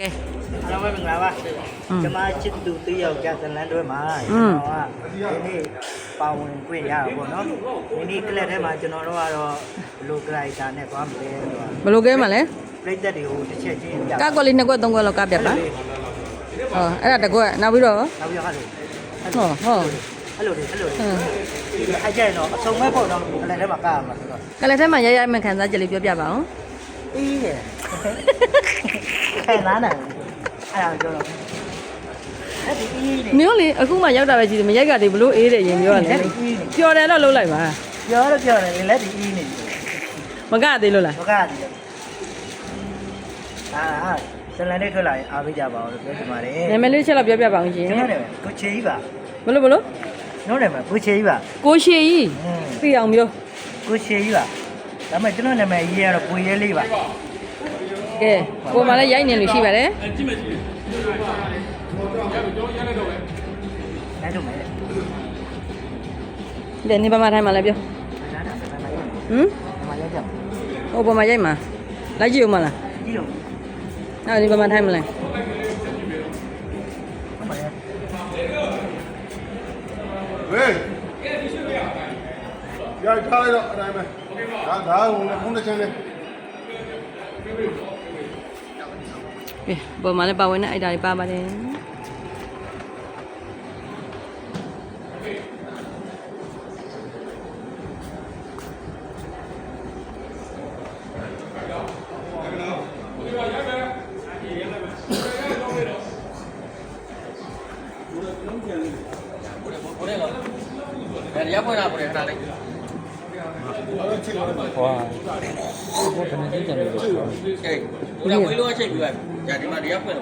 ကဲအားလုံးပဲမင်္ဂလာပါကျွန်မချစ်သူတယောက်ကြာဇလန်တွဲမှာကျွန်တော်ကဒီနေ့ပါဝင်ခွင့်ရတာပေါ့နော်ဒီနေ့ကလပ်ထဲမှာကျွန်တော်တို့ကတော့ဘလိုကရိုက်တာနဲ့သွားမလဲဆိုတော့ဘလိုကဲမှာလဲပြိတ္တတွေကိုတစ်ချက်ချင်းပြကောက်ကွက်လေးနှစ်ကွက်သုံးကွက်လောက်ကပြပါဟောအဲ့ဒါတကွက်နောက်ပြီးတော့နောက်ပြီးတော့ဟောဟောအဲ့လိုလေအဲ့လိုလေအဲ့ကျရင်တော့အစုံမဲ့ပေါ့နော်ကလပ်ထဲမှာကားရမှာဆိုတော့ကလပ်ထဲမှာရရမှန်ခံစားချက်လေးပြောပြပါအောင် အေးရဲ့ခဲနားနိုင်အဲ့ဒါပြောတော့အဲ့ဒီအေးနေမျိုးလေအခုမှရောက်တာပဲကြည့်တယ်မရိုက်ကတည်းဘလို့အေးတယ်ရင်ပြောရလဲလက်ဒီအေးနေပျော်တယ်တော့လှုပ်လိုက်ပါပြောတော့ပြောတယ်လက်ဒီအေးနေမကသေးလို့လားဘကတည်းအာအာဇလန်လေးထွက်လာရင်အားပေးကြပါဦးလို့ပြောချင်ပါတယ်နာမည်လေးချက်တော့ပြောပြပါအောင်ရှင်ကျွန်တော်လည်းကိုချေကြီးပါဘလို့ဘလို့ကျွန်တော်လည်းကိုချေကြီးပါကိုရှည်ကြီးอืมသိအောင်ပြောကိုချေကြီးပါ ဒါပေမဲ့ကျွန်တော်နာမည်ရေးရတော့ကိုရဲလေးပါကဲကိုမလည်းရိုက်နေလို့ရှိပါတယ်နိုင်တော့မယ်ဒီနေပါမထိုင်မှာလည်းပြောဒါဒါဒါဒါဟမ်မရကြဘူးဟိုပေါ်မှာရိုက်မှာလိုက်ကြည့်ဦးမလားဒီလိုနောက်ဒီပါမထိုင်မလားမရဟေး ရိုက်ထားလိုက်တော့အတိုင်းပဲဒါဒါဟိုနဲ့ဖုန်းတစ်ချင်းလေးကဲပေါ်မှာလည်းပါဝင်တဲ့အိုက်တာတွေပါပါတယ်ဘယ်ရောက်ခွင့်လာပေါ်တယ်ခ ဏလေးဟောဘယ်ကနေကြည့်ကြလဲကဲဦးလာဝေးလို့အချိန်ပြလိုက်ကြာဒီမှာဒီရောက်ခွင့်